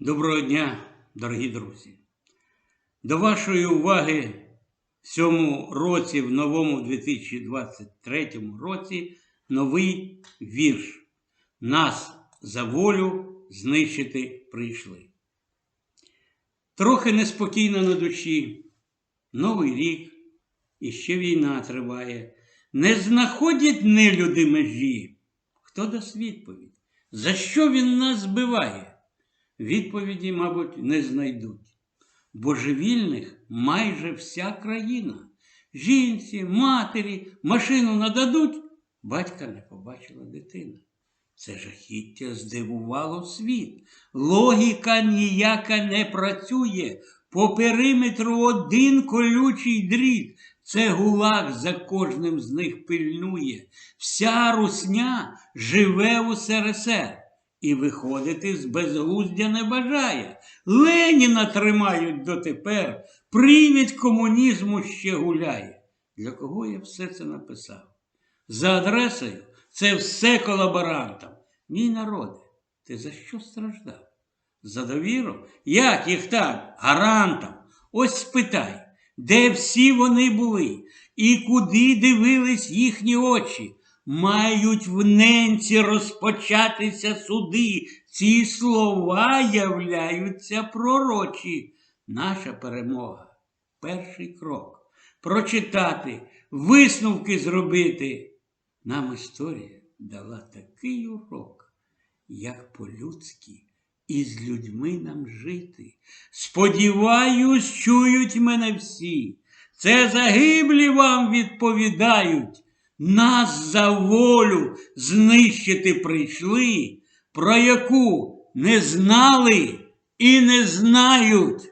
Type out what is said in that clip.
Доброго дня, дорогі друзі. До вашої уваги в цьому році, в новому 2023 році, новий вірш. Нас за волю знищити прийшли. Трохи неспокійно на душі. Новий рік і ще війна триває. Не знаходять нелюди межі. Хто дасть відповідь? За що він нас збиває? Відповіді, мабуть, не знайдуть. Божевільних майже вся країна. Жінці, матері, машину нададуть, батька не побачила дитина. Це жахіття здивувало світ. Логіка ніяка не працює. По периметру один колючий дріт. Це гулаг за кожним з них пильнує. Вся русня живе у СРСР і виходити з безглуздя не бажає. Леніна тримають дотепер, привід комунізму ще гуляє. Для кого я все це написав? За адресою це все колаборантам. Мій народе, ти за що страждав? За довіру? Як їх так? Гарантам. Ось спитай, де всі вони були, і куди дивились їхні очі. Мають в ненці розпочатися суди. Ці слова являються пророчі. Наша перемога перший крок. Прочитати, висновки зробити. Нам історія дала такий урок, як по-людськи із людьми нам жити. Сподіваюсь, чують мене всі. Це загиблі вам відповідають. Нас за волю знищити прийшли, про яку не знали і не знають.